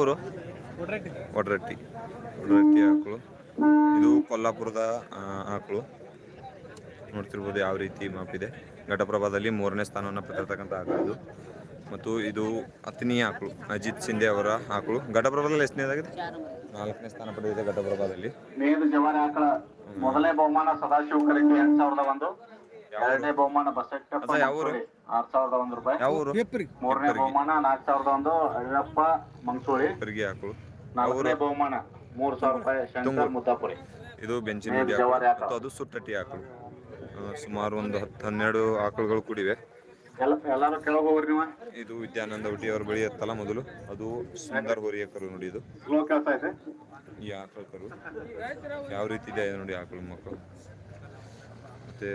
ಊರು? ಒಡ್ರಟ್ಟಿ ಒಡ್ರಟ್ಟಿ ಆಕಳು. ಇದು ಕೊಲ್ಲಾಪುರದ ಆಕಳು. ನೋಡ್ತಿರ್ಬೋದು ಯಾವ ರೀತಿ ಮಾಪಿದೆ ಘಟಪ್ರಭಾದಲ್ಲಿ ಮೂರನೇ ಸ್ಥಾನವನ್ನು ಪಡೆದಿರ್ತಕ್ಕಂಥ ಆಕಳು ಇದು. ಮತ್ತು ಇದು ಅತ್ನಿ ಆಕಳು ಅಜಿತ್ ಶಿಂದೆ ಅವರ ಆಕಳು. ಘಟಪ್ರಭಾದಲ್ಲಿ ಎಷ್ಟನೇದಾಗಿದೆ ನಾಲ್ಕನೇ ಸ್ಥಾನ ಪಡೆದಿದೆ ಘಟಪ್ರಭಾದಲ್ಲಿ. ಮೊದಲನೇ ಬಹುಮಾನ ಸದಾಶಿವ ಕರೆಕ್ಟ್ ಎರಡ್ ಸಾವಿರದ ಒಂದು. ಎರಡನೇ ಬಹುಮಾನ ಬಸ್ ಊರು? ಆರ್ ಸಾವಿರದ ಒಂದ್ ರೂಪಾಯಿ. ಮೂರನೇ ಬಹುಮಾನ ನಾಲ್ಕ್ ಸಾವಿರದ ಒಂದು ಅಳ್ಳಪ್ಪ ಮಂಗಸೂಳಿ ನಾಲ್ಕನೇ ಬಹುಮಾನ ಮೂರ್ ಸಾವಿರ ರೂಪಾಯಿ ಶಂಕರ್ ಮುದ್ದಾಪುರಿ. ಇದು ಬೆಂಚಿನ ಅದು ಸುಟ್ಟಟ್ಟಿ ಆಕಳು ಸುಮಾರು ಒಂದು ಹತ್ತು ಹನ್ನೆರಡು ಆಕಳುಗಳು ಕೂಡಿವೆ. ಎಲ್ಲ ಎಲ್ಲಾರು ಕೆಳಗೋಗ್ರಿ ನೀವು. ಇದು ವಿದ್ಯಾನಂದ ಹುಟ್ಟಿ ಅವ್ರ ಬಳಿ ಎತ್ತಲ್ಲ ಮೊದಲು. ಅದು ಸುಂದರ್ ಹೊರಿಯಕರು ನೋಡಿ ಇದು. ಈ ಆಕಳ ಕರು ಯಾವ ರೀತಿ ಇದೆ ನೋಡಿ ಆಕಳು ಮಕ್ಕಳು. ಮತ್ತೆ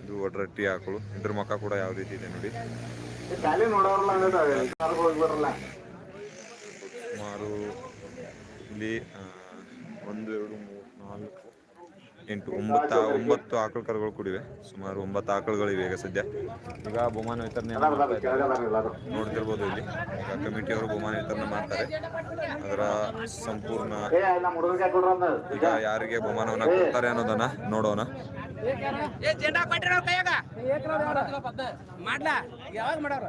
ಇದು ಒಡ್ರಟ್ಟಿ ಆಕಳು ಇದ್ರ ಮಕ್ಕ ಕೂಡ ಯಾವ ರೀತಿ ಇದೆ ನೋಡಿ. ಸುಮಾರು ಇಲ್ಲಿ ಒಂದು ಎರಡು ಮೂರು ನಾಲ್ಕು ಎಂಟು ಒಂಬತ್ತ ಒಂಬತ್ತು ಆಕಳ ಕರುಗಳು ಕೂಡಿವೆ. ಸುಮಾರು ಒಂಬತ್ತು ಆಕಳುಗಳಿವೆ ಈಗ ಸದ್ಯ. ಈಗ ಬಹುಮಾನ ವಿತರಣೆ. ನೋಡ್ತಿರ್ಬೋದು ಇಲ್ಲಿ. ಈಗ ಕಮಿಟಿಯವರು ಬಹುಮಾನ ವಿತರಣೆ ಮಾಡ್ತಾರೆ. ಅದರ ಸಂಪೂರ್ಣ ಈಗ ಯಾರಿಗೆ ಬಹುಮಾನವನ್ನ ಕೊಡ್ತಾರೆ ಅನ್ನೋದನ್ನ ನೋಡೋಣ. ಏ ಜೆಂಡಾ ಕೊಟ್ಟಿರ ಕೈಯಾಗ? ಮಾಡ್ಲಾ? ಯಾವಾಗ ಮಾಡವ್ರ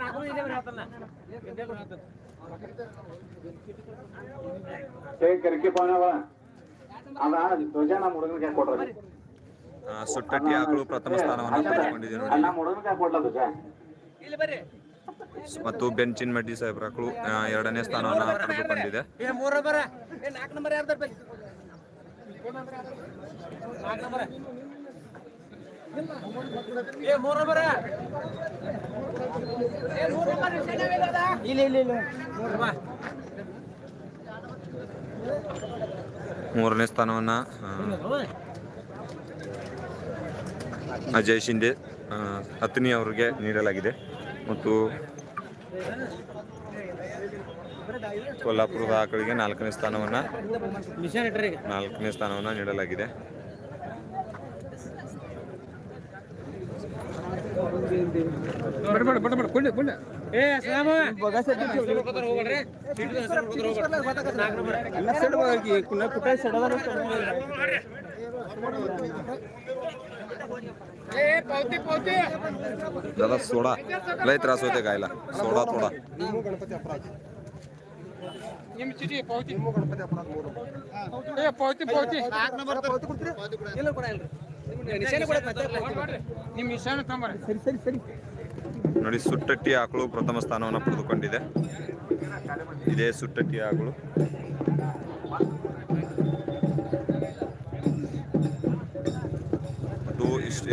ನಾಲ್ಕು ಹೇಳ್ತಾನ ಕರಿಕೆ ಅದ ಧ್ವಜ ನಮ್ಮ ಸುಟ್ಟಟ್ಟಿ ಆಕಳು ಪ್ರಥಮ ಸ್ಥಾನವನ್ನು ಪಡೆದುಕೊಂಡಿದೆ ನೋಡಿ. ನಮ್ಮ ಹುಡುಗನಿಗೆ ಕೊಡ್ಲ ಧ್ವಜ? ಇಲ್ಲಿ ಬರ್ರಿ. ಮತ್ತು ಬೆಂಚಿನ ಮಡ್ಡಿ ಸಾಹೇಬ್ರಾಕ್ಳು ಎರಡನೇ ಸ್ಥಾನವನ್ನು ಪಡೆದುಕೊಂಡಿದೆ. ಮೂರನೇ ಸ್ಥಾನವನ್ನ ಅಜಯ್ ಶಿಂದೆ ಅತ್ನಿ ಅವರಿಗೆ ನೀಡಲಾಗಿದೆ. ಮತ್ತು ಕೊಲ್ಲಾಪುರದ ಆಕಳಿಗೆ ನಾಲ್ಕನೇ ಸ್ಥಾನವನ್ನ ನಾಲ್ಕನೇ ಸ್ಥಾನವನ್ನ ನೀಡಲಾಗಿದೆ. ಏ ಸಲಾಮ ಹೆಸರು ಬರ್ಕೋತಾರ ಹೋಗ್ಬೇಡ್ರಿ ಸೀಟ್ ಹೆಸರು ಬರ್ಕೋತಾರ ಹೋಗ್ಬೇಡ್ರಿ ನಾಲ್ಕು ನಂಬರ್ ए पावती पावती दादा सोडा लय त्रास होते गायला सोडा थोडा ನಿಮ್ಮ ಚೀಟಿ ಪಾವತಿ ಏ ಪಾವತಿ ಪಾವತಿ ಇಲ್ಲ ಕೊಡ ಇಲ್ರಿ ನಿಶಾನೆ ಕೊಡ ನಿಮ್ಮ ನಿಶಾನೆ ತಂಬರ್ರಿ ಸರಿ ಸರಿ ಸರಿ ನೋಡಿ ಸುಟ್ಟಟ್ಟಿ ಆಕಳು ಪ್ರಥಮ ಸ್ಥಾನವನ್ನು ಪಡೆದುಕೊಂಡಿದೆ ಇದೇ ಸುಟ್ಟಟ್ಟಿ ಆಕಳು ಇಷ್ಟ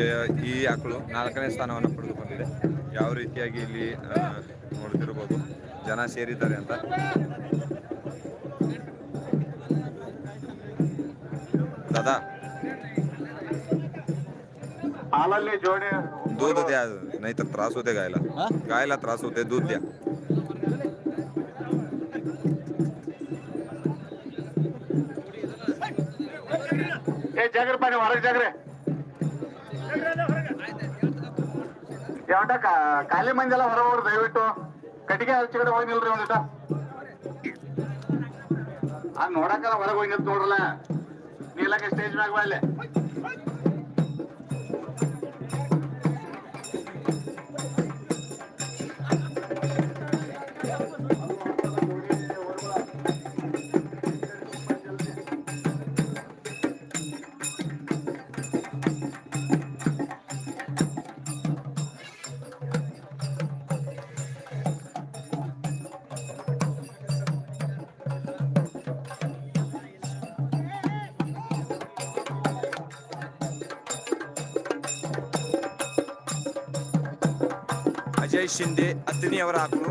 ಈ ಆಕಳು ನಾಲ್ಕನೇ ಸ್ಥಾನವನ್ನು ಪಡೆದುಕೊಂಡಿದೆ ಯಾವ ರೀತಿಯಾಗಿ ಇಲ್ಲಿ ಆ, ನೋಡ್ತಿರ್ಬೋದು ಜನ ಸೇರಿದ್ದಾರೆ ಅಂತ ದಾದಾ हालाली जोडी दूध द्या नाहीतर त्रास होते गायला गायला त्रास होते दूध द्या ಏ ಜಾಗ್ರಿ ಬನ್ನಿ ಹೊರಗೆ ಜಾಗ್ರಿ ಯಾವಟ ಖಾಲಿ ಮಂದಿ ಎಲ್ಲ ಹೊರ ಹೋಗ್ರಿ ದಯವಿಟ್ಟು. ಕಟ್ಟಿಗೆ ಹಚ್ಚಿ ಕಡೆ ಹೋಗಿ ನಿಲ್ರಿ ಒಂದಿಟ ಆ ನೋಡಕಲ್ಲ ಹೊರಗೆ ಹೋಗಿ ನಿಂತು ನೋಡ್ರಲ್ಲ. ನೀಲಕ್ಕೆ ಸ್ಟೇಜ್ ಮ್ಯಾಗ ಬಾ ಅಲ್ಲಿ ಅಜಯ್ ಶಿಂದೆ ಅತ್ನಿ ಅವರ ಆಕಳು